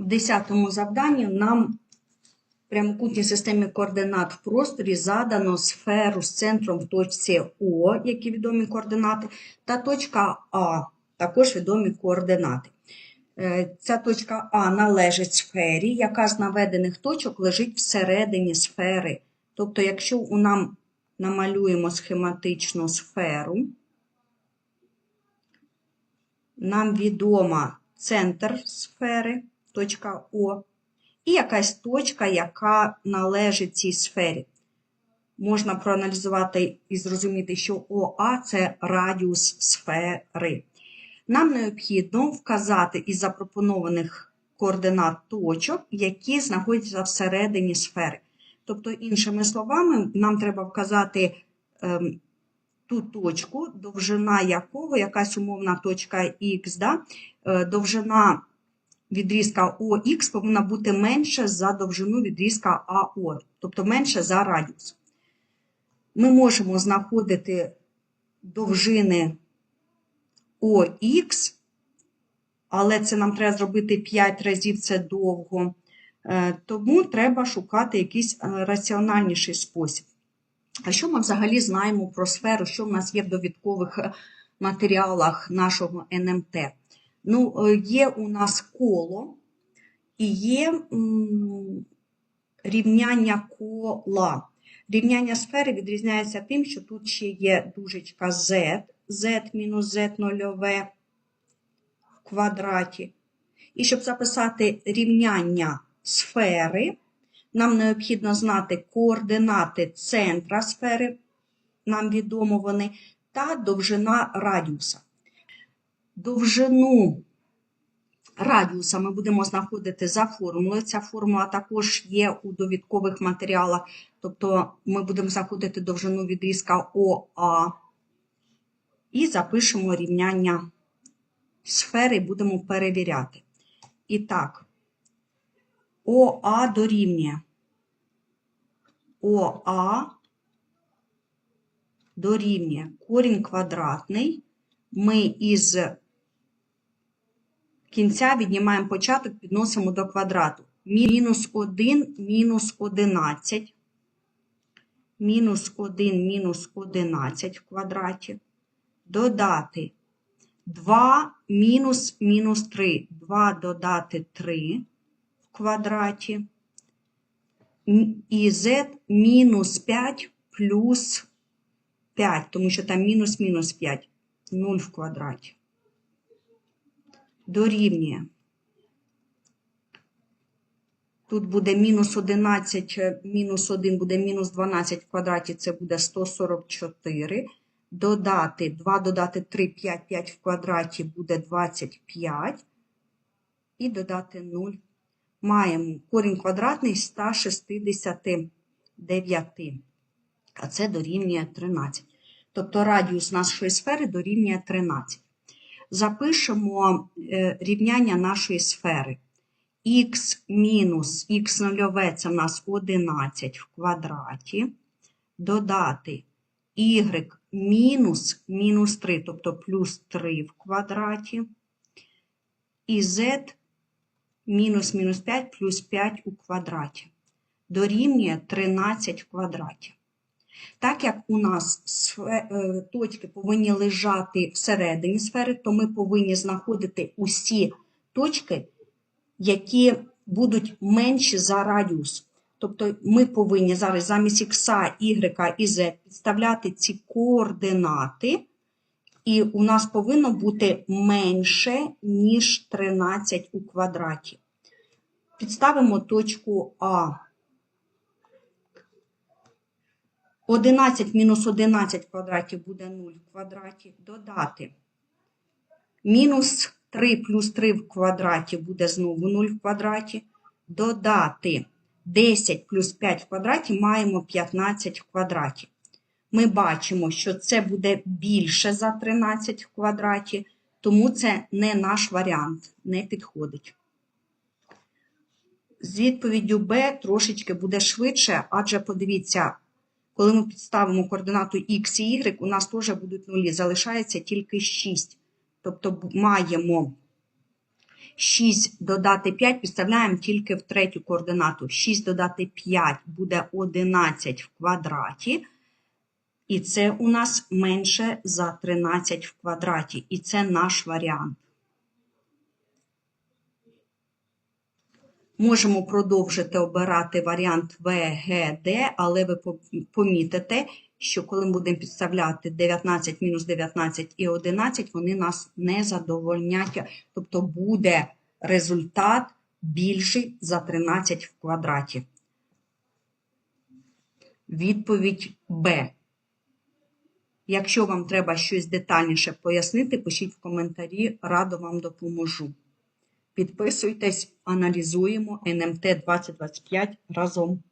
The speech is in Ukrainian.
В 10 завданні нам в прямокутній системі координат в просторі задано сферу з центром в точці О, які відомі координати, та точка А, також відомі координати. Е, Ця точка А належить сфері, яка з наведених точок лежить всередині сфери. Тобто, якщо у нам намалюємо схематичну сферу, нам відома центр сфери, точка О, і якась точка, яка належить цій сфері. Можна проаналізувати і зрозуміти, що ОА це радіус сфери. Нам необхідно вказати із запропонованих координат точок, які знаходяться всередині сфери. Тобто, іншими словами, нам треба вказати ем, ту точку, довжина якого якась умовна точка Х, да? е, довжина відрізка ОХ повинна бути менше за довжину відрізка АО, тобто менше за радіус. Ми можемо знаходити довжини ОХ, але це нам треба зробити 5 разів це довго. Е, Тому треба шукати якийсь е, раціональніший спосіб. А що ми взагалі знаємо про сферу, що в нас є в довідкових е, матеріалах нашого НМТ? Ну, е, є у нас коло і є рівняння кола. Рівняння сфери відрізняється тим, що тут ще є дужечка z, z мінус z нульове в квадраті. І щоб записати рівняння сфери, нам необхідно знати координати центра сфери, нам відомо вони, та довжина радіуса. Довжину радіуса ми будемо знаходити за формулою. Ця формула також є у довідкових матеріалах, тобто ми будемо знаходити довжину відрізка ОА і запишемо рівняння сфери і будемо перевіряти. І так, ОА дорівнює ОА дорівнює корінь квадратний. Ми із кінця віднімаємо початок, підносимо до квадрату. Мінус 1 мінус 11. Мінус 1 мінус 11 в квадраті. Додати 2 мінус мінус 3. 2 додати 3 в квадраті. І z мінус 5 плюс 5, тому що там мінус мінус 5. 0 в квадраті. Дорівнює. Тут буде мінус 11, мінус 1 буде мінус 12 в квадраті, це буде 144. Додати 2 додати 3, 5, 5 в квадраті буде 25. І додати 0. Маємо корінь квадратний 169. А це дорівнює 13. Тобто радіус нашої сфери дорівнює 13. Запишемо е, рівняння нашої сфери. Х мінус х нульове це в нас 11 в квадраті. Додати y мінус мінус 3, тобто плюс 3 в квадраті. І z мінус мінус 5 плюс 5 у квадраті. Дорівнює 13 в квадраті. Так як у нас е, точки повинні лежати всередині сфери, то ми повинні знаходити усі точки, які будуть менші за радіус. Тобто ми повинні зараз замість Х, Y і Z підставляти ці координати, і у нас повинно бути менше, ніж 13 у квадраті. Підставимо точку А. 11 мінус 11 в квадраті буде 0 в квадраті. Додати. Мінус 3 плюс 3 в квадраті буде знову 0 в квадраті. Додати 10 плюс 5 в квадраті маємо 15 в квадраті. Ми бачимо, що це буде більше за 13 в квадраті, тому це не наш варіант, не підходить. З відповіддю Б трошечки буде швидше, адже подивіться, коли ми підставимо координату Х і Y, у нас теж будуть нулі. Залишається тільки 6. Тобто маємо 6 додати 5 підставляємо тільки в третю координату. 6 додати 5 буде 11 в квадраті. І це у нас менше за 13 в квадраті. І це наш варіант. Можемо продовжити обирати варіант В, Г, Д, але ви помітите, що коли ми будемо підставляти 19 мінус 19 і 11, вони нас не задовольнять. Тобто буде результат більший за 13 в квадраті. Відповідь Б. Якщо вам треба щось детальніше пояснити, пишіть в коментарі, радо вам допоможу. Підписуйтесь, аналізуємо НМТ 2025 разом.